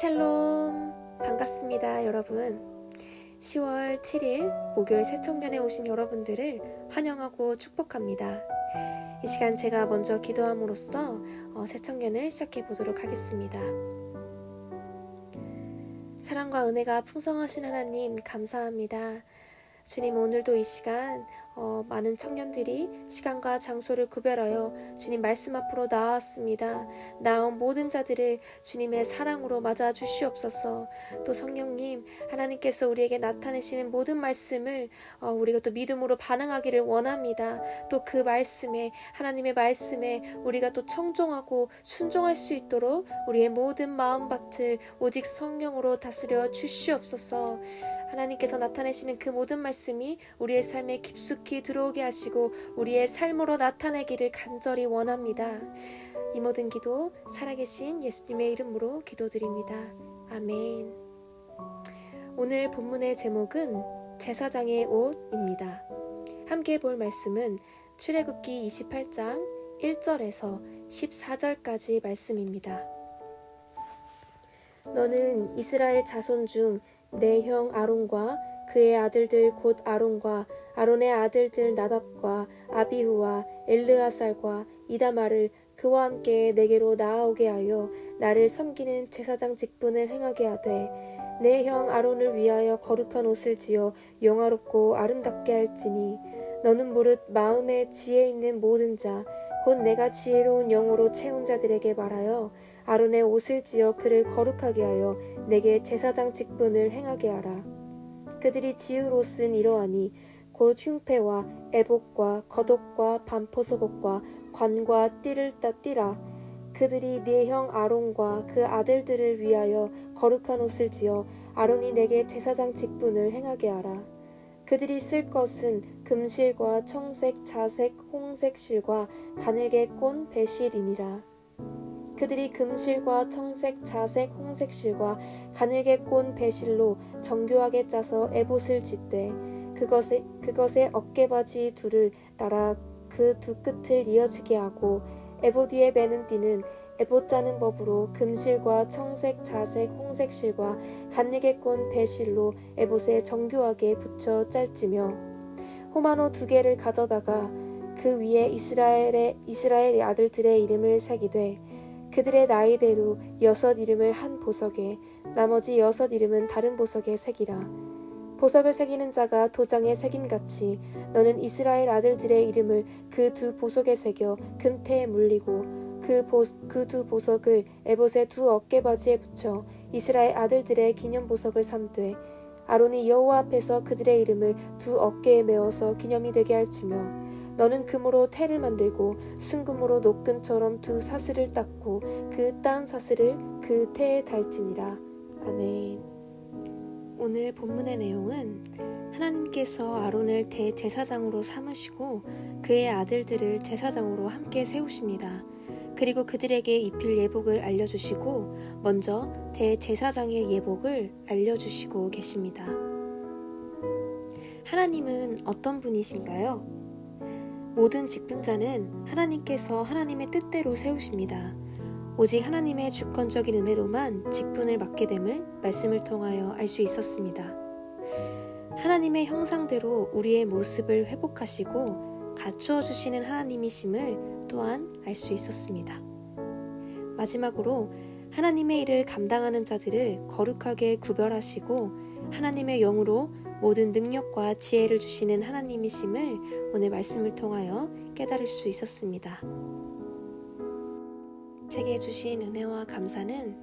샬롬. 반갑습니다 여러분. 10월 7일 목요일 새청년에 오신 여러분들을 환영하고 축복합니다. 이 시간 제가 먼저 기도함으로써 어, 새청년을 시작해 보도록 하겠습니다. 사랑과 은혜가 풍성하신 하나님 감사합니다. 주님 오늘도 이 시간 어, 많은 청년들이 시간과 장소를 구별하여 주님 말씀 앞으로 나왔습니다. 나온 모든 자들을 주님의 사랑으로 맞아 주시옵소서. 또 성령님 하나님께서 우리에게 나타내시는 모든 말씀을 어, 우리가 또 믿음으로 반응하기를 원합니다. 또 그 말씀에 하나님의 말씀에 우리가 또 청종하고 순종할 수 있도록 우리의 모든 마음밭을 오직 성령으로 다스려 주시옵소서. 하나님께서 나타내시는 그 모든 말씀이 우리의 삶에 깊숙 이 들어오게 하시고 우리의 삶으로 나타내기를 간절히 원합니다. 이 모든 기도 살아계신 예수님의 이름으로 기도드립니다. 아멘. 오늘 본문의 제목은 제사장의 옷입니다. 함께 볼 말씀은 출애굽기 28장 1절에서 14절까지 말씀입니다. 너는 이스라엘 자손 중 내 형 아론과 그의 아들들 곧 아론과 아론의 아들들 나답과 아비후와 엘르아살과 이다마를 그와 함께 내게로 나아오게 하여 나를 섬기는 제사장 직분을 행하게 하되 내 형 아론을 위하여 거룩한 옷을 지어 영화롭고 아름답게 할지니 너는 무릇 마음에 지혜 있는 모든 자 곧 내가 지혜로운 영으로 채운 자들에게 말하여 아론의 옷을 지어 그를 거룩하게 하여 내게 제사장 직분을 행하게 하라 그들이 옷은 이러하니 곧 흉패와 애복과 겉옷과 반포소복과 관과 띠를 따 띠라. 그들이 네 형 아론과 그 아들들을 위하여 거룩한 옷을 지어 아론이 내게 제사장 직분을 행하게 하라. 그들이 쓸 것은 금실과 청색, 자색, 홍색 실과 가늘게 꼰 배실이니라 그들이 금실과 청색, 자색, 홍색 실과 가늘게 꼰 배실로 정교하게 짜서 에봇을 짓되 그것에 그것의 어깨바지 둘을 따라 그 두 끝을 이어지게 하고 에봇 위에 매는 띠는 에봇 짜는 법으로 금실과 청색, 자색, 홍색 실과 가늘게 꼰 배실로 에봇에 정교하게 붙여 짤지며 호마노 두 개를 가져다가 그 위에 이스라엘의 이스라엘의 아들들의 이름을 새기되 그들의 나이대로 여섯 이름을 한 보석에 나머지 여섯 이름은 다른 보석에 새기라. 보석을 새기는 자가 도장에 새김같이 너는 이스라엘 아들들의 이름을 그 두 보석에 새겨 금태에 물리고 그두 보석을 에봇의 두 어깨바지에 붙여 이스라엘 아들들의 기념 보석을 삼되 아론이 여호와 앞에서 그들의 이름을 두 어깨에 메어서 기념이 되게 할지며 너는 금으로 태를 만들고 순금으로 노끈처럼 두 사슬을 닦고 그 딴 사슬을 그 태에 달지니라. 아멘. 오늘 본문의 내용은 하나님께서 아론을 대제사장으로 삼으시고 그의 아들들을 제사장으로 함께 세우십니다. 그리고 그들에게 입힐 예복을 알려주시고 먼저 대제사장의 예복을 알려주시고 계십니다. 하나님은 어떤 분이신가요? 모든 직분자는 하나님께서 하나님의 뜻대로 세우십니다. 오직 하나님의 주권적인 은혜로만 직분을 맡게 됨을 말씀을 통하여 알 수 있었습니다. 하나님의 형상대로 우리의 모습을 회복하시고 갖추어 주시는 하나님이심을 또한 알 수 있었습니다. 마지막으로 하나님의 일을 감당하는 자들을 거룩하게 구별하시고 하나님의 영으로 모든 능력과 지혜를 주시는 하나님이심을 오늘 말씀을 통하여 깨달을 수 있었습니다. 제게 주신 은혜와 감사는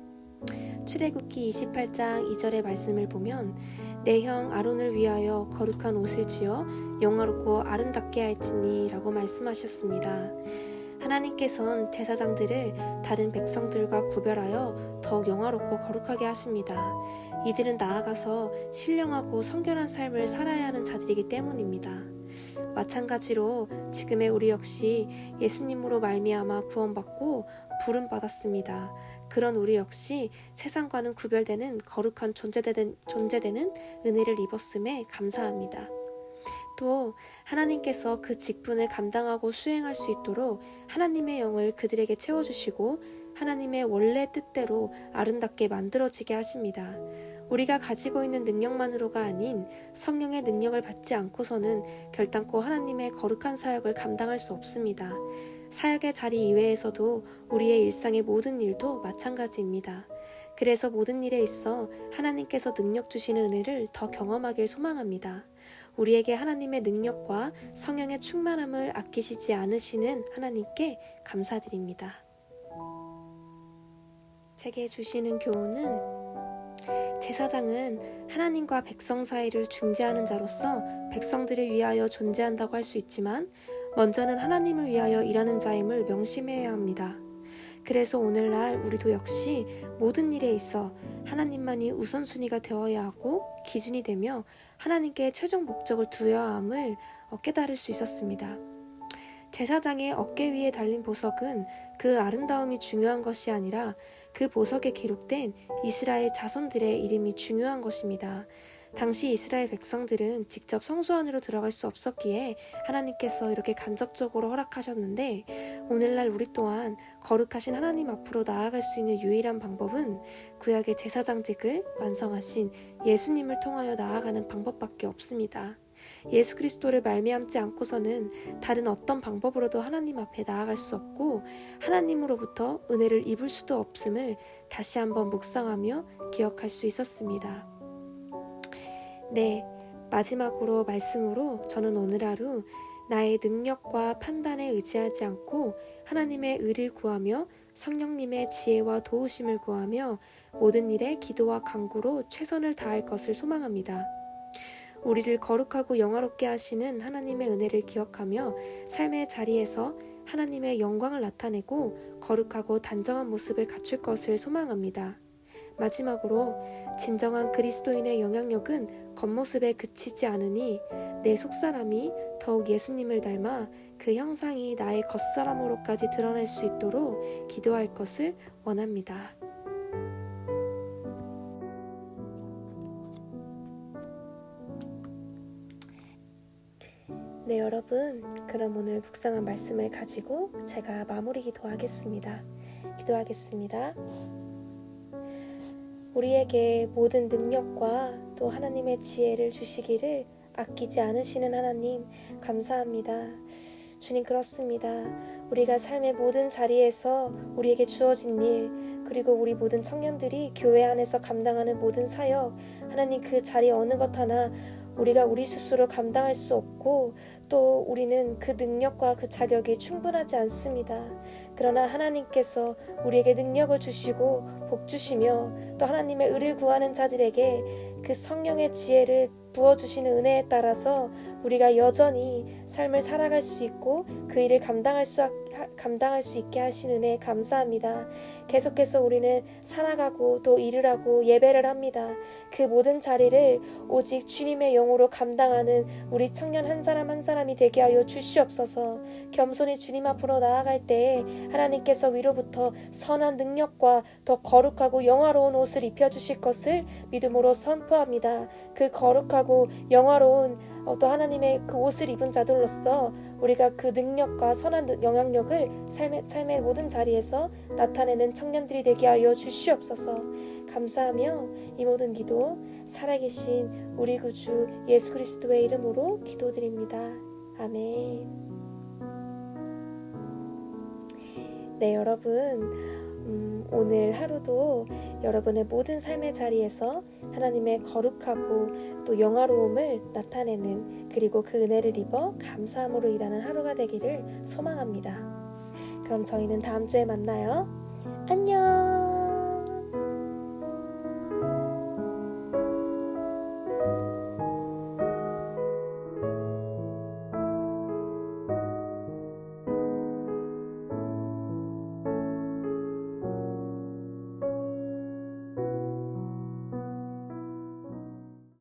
출애굽기 28장 2절의 말씀을 보면 내 형 아론을 위하여 거룩한 옷을 지어 영화롭고 아름답게 할지니라고 말씀하셨습니다. 하나님께선 제사장들을 다른 백성들과 구별하여 더욱 영화롭고 거룩하게 하십니다. 이들은 나아가서 신령하고 성결한 삶을 살아야 하는 자들이기 때문입니다. 마찬가지로 지금의 우리 역시 예수님으로 말미암아 구원받고 부름 받았습니다. 그런 우리 역시 세상과는 구별되는 거룩한 존재되는, 존재되는 은혜를 입었음에 감사합니다. 또 하나님께서 그 직분을 감당하고 수행할 수 있도록 하나님의 영을 그들에게 채워주시고 하나님의 원래 뜻대로 아름답게 만들어지게 하십니다. 우리가 가지고 있는 능력만으로가 아닌 성령의 능력을 받지 않고서는 결단코 하나님의 거룩한 사역을 감당할 수 없습니다. 사역의 자리 이외에서도 우리의 일상의 모든 일도 마찬가지입니다. 그래서 모든 일에 있어 하나님께서 능력 주시는 은혜를 더 경험하길 소망합니다. 우리에게 하나님의 능력과 성령의 충만함을 아끼시지 않으시는 하나님께 감사드립니다. 제게 주시는 교훈은 제사장은 하나님과 백성 사이를 중재하는 자로서 백성들을 위하여 존재한다고 할 수 있지만 먼저는 하나님을 위하여 일하는 자임을 명심해야 합니다. 그래서 오늘날 우리도 역시 모든 일에 있어 하나님만이 우선순위가 되어야 하고 기준이 되며 하나님께 최종 목적을 두어야 함을 깨달을 수 있었습니다. 제사장의 어깨 위에 달린 보석은 그 아름다움이 중요한 것이 아니라 그 보석에 기록된 이스라엘 자손들의 이름이 중요한 것입니다. 당시 이스라엘 백성들은 직접 성소 안으로 들어갈 수 없었기에 하나님께서 이렇게 간접적으로 허락하셨는데 오늘날 우리 또한 거룩하신 하나님 앞으로 나아갈 수 있는 유일한 방법은 구약의 제사장직을 완성하신 예수님을 통하여 나아가는 방법밖에 없습니다. 예수 그리스도를 말미암지 않고서는 다른 어떤 방법으로도 하나님 앞에 나아갈 수 없고 하나님으로부터 은혜를 입을 수도 없음을 다시 한번 묵상하며 기억할 수 있었습니다. 네, 마지막으로 말씀으로 저는 오늘 하루 나의 능력과 판단에 의지하지 않고 하나님의 의를 구하며 성령님의 지혜와 도우심을 구하며 모든 일에 기도와 간구로 최선을 다할 것을 소망합니다. 우리를 거룩하고 영화롭게 하시는 하나님의 은혜를 기억하며 삶의 자리에서 하나님의 영광을 나타내고 거룩하고 단정한 모습을 갖출 것을 소망합니다. 마지막으로 진정한 그리스도인의 영향력은 겉모습에 그치지 않으니 내 속사람이 더욱 예수님을 닮아 그 형상이 나의 겉사람으로까지 드러날 수 있도록 기도할 것을 원합니다. 네, 여러분. 그럼 오늘 묵상한 말씀을 가지고 제가 마무리 기도하겠습니다. 기도하겠습니다. 우리에게 모든 능력과 또 하나님의 지혜를 주시기를 아끼지 않으시는 하나님, 감사합니다. 주님, 그렇습니다. 우리가 삶의 모든 자리에서 우리에게 주어진 일, 그리고 우리 모든 청년들이 교회 안에서 감당하는 모든 사역, 하나님 그 자리 어느 것 하나 우리가 우리 스스로 감당할 수 없고 또 우리는 그 능력과 그 자격이 충분하지 않습니다. 그러나 하나님께서 우리에게 능력을 주시고 복 주시며 또 하나님의 의를 구하는 자들에게 그 성령의 지혜를 부어주시는 은혜에 따라서 우리가 여전히 삶을 살아갈 수 있고 그 일을 감당할 수, 감당할 수 있게 하신 은혜 감사합니다. 계속해서 우리는 살아가고 또 하고 예배를 합니다. 그 모든 자리를 오직 주님의 영으로 감당하는 우리 청년 한 사람 한 사람이 되게 하여 주시옵소서. 겸손히 주님 앞으로 나아갈 때에 하나님께서 위로부터 선한 능력과 더 거룩하고 영화로운 옷을 입혀 주실 것을 믿음으로 선포합니다. 그 거룩하고 영화로운 어, 또 하나님의 그 옷을 입은 자들로서 우리가 그 능력과 선한 영향력을 삶의, 삶의 모든 자리에서 나타내는 청년들이 되게 하여 주시옵소서 감사하며 이 모든 기도 살아계신 우리 구주 예수 그리스도의 이름으로 기도드립니다. 아멘. 네, 여러분. 음, 오늘 하루도 여러분의 모든 삶의 자리에서 하나님의 거룩하고 또 영화로움을 나타내는 그리고 그 은혜를 입어 감사함으로 일하는 하루가 되기를 소망합니다. 그럼 저희는 다음 주에 만나요. 안녕!